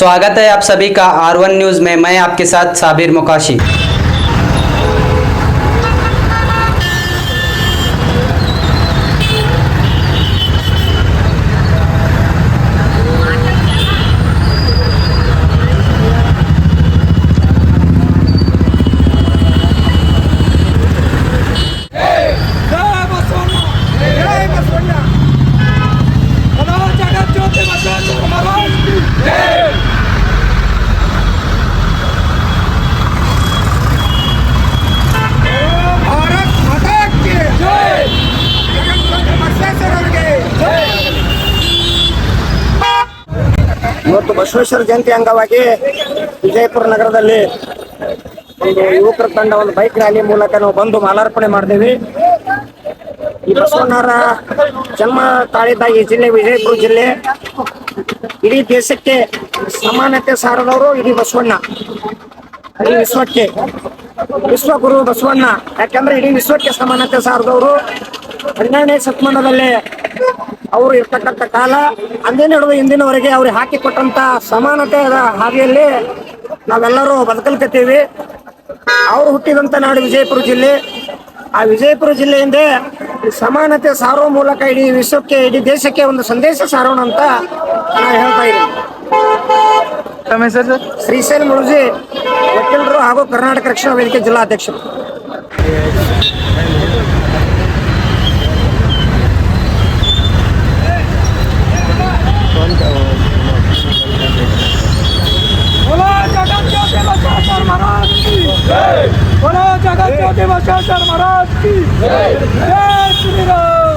स्वागत है आप सभी का आर वन न्यूज़ में। मैं आपके साथ साबिर मुकाशी। ಇವತ್ತು ಬಸವೇಶ್ವರ ಜಯಂತಿ ಅಂಗವಾಗಿ ವಿಜಯಪುರ ನಗರದಲ್ಲಿ ಒಂದು ಯುವಕರ ತಂಡ ಒಂದು ಬೈಕ್ ರ್ಯಾಲಿ ಮೂಲಕ ನಾವು ಬಂದು ಮಾಲಾರ್ಪಣೆ ಮಾಡಿದೀವಿ. ಈ ಬಸವಣ್ಣರ ಜನ್ಮ ತಾಳಿದ ಈ ಜಿಲ್ಲೆ, ವಿಜಯಪುರ ಜಿಲ್ಲೆ. ಇಡೀ ದೇಶಕ್ಕೆ ಸಮಾನತೆ ಸಾರದವರು ಇಡೀ ಬಸವಣ್ಣ. ಇಡೀ ವಿಶ್ವಕ್ಕೆ. ವಿಶ್ವಗುರು ಬಸವಣ್ಣ. ಯಾಕಂದ್ರೆ ಇಡೀ ವಿಶ್ವಕ್ಕೆ ಸಮಾನತೆ ಸಾರದವರು. ಹನ್ನೆರಡನೇ ಶತಮಾನದಲ್ಲಿ ಅವರು ಇರ್ತಕ್ಕಂಥ ಕಾಲ ಅಂದಿನ ಹಿಡಿದು ಇಂದಿನವರೆಗೆ ಅವ್ರಿಗೆ ಹಾಕಿಕೊಟ್ಟಂತ ಸಮಾನತೆ ಹಾದಿಯಲ್ಲಿ ನಾವೆಲ್ಲರೂ ಬದುಕಲ್ಕತ್ತೀವಿ. ಅವರು ಹುಟ್ಟಿದಂತ ನಾಡು ವಿಜಯಪುರ ಜಿಲ್ಲೆ. ಆ ವಿಜಯಪುರ ಜಿಲ್ಲೆಯಿಂದ ಸಮಾನತೆ ಸಾರೋ ಮೂಲಕ ಇಡೀ ವಿಶ್ವಕ್ಕೆ ಇಡೀ ದೇಶಕ್ಕೆ ಒಂದು ಸಂದೇಶ ಸಾರೋಣ ಅಂತ ನಾನು ಹೇಳ್ತಾ ಇದ್ದೀನಿ. ಶ್ರೀಶೈಲ ಮುಳುಜಿ ವಕೀಲರು ಹಾಗೂ ಕರ್ನಾಟಕ ರಕ್ಷಣಾ ವೇದಿಕೆ ಜಿಲ್ಲಾಧ್ಯಕ್ಷರು. फातेमा शाहर महाराज की. जय श्रीराम.